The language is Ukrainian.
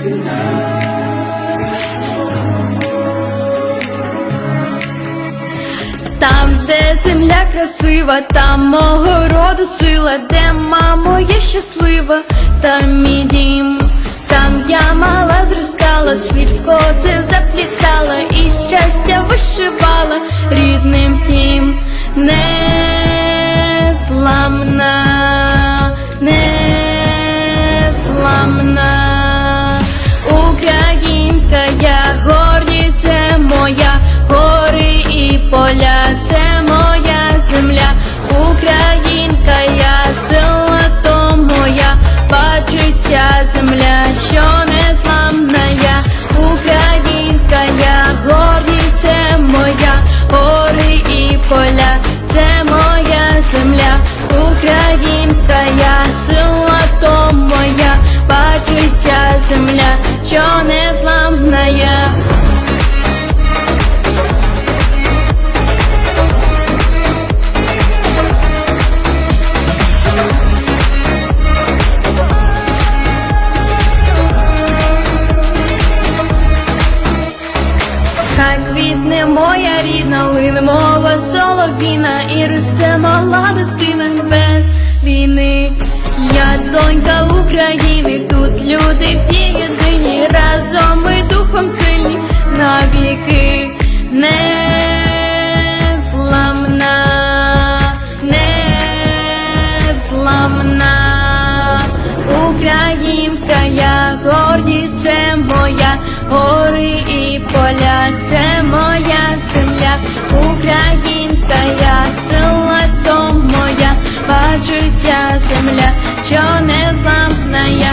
Там, де земля красива, там мого роду сила, де мамо є щаслива, там мій дім, там я мала зростала, світ в коси заплітала і щастя вишивала рідним всім це моя земля, Українка, я сила то моя, бачить ця земля, що не зламна я, Українка, я гордість, це моя, гори і поля, це моя земля, Українка, я сила моя рідна, лине мова соловіна і росте мала дитина без війни. Я донька України, тут люди всі єдині, разом ми духом сильні навіки не зламна, не зламна. Українка, я гордість, це моя, гори і поля, це моя земля, Українка, я сила то моя, бачу ця земля, що не я.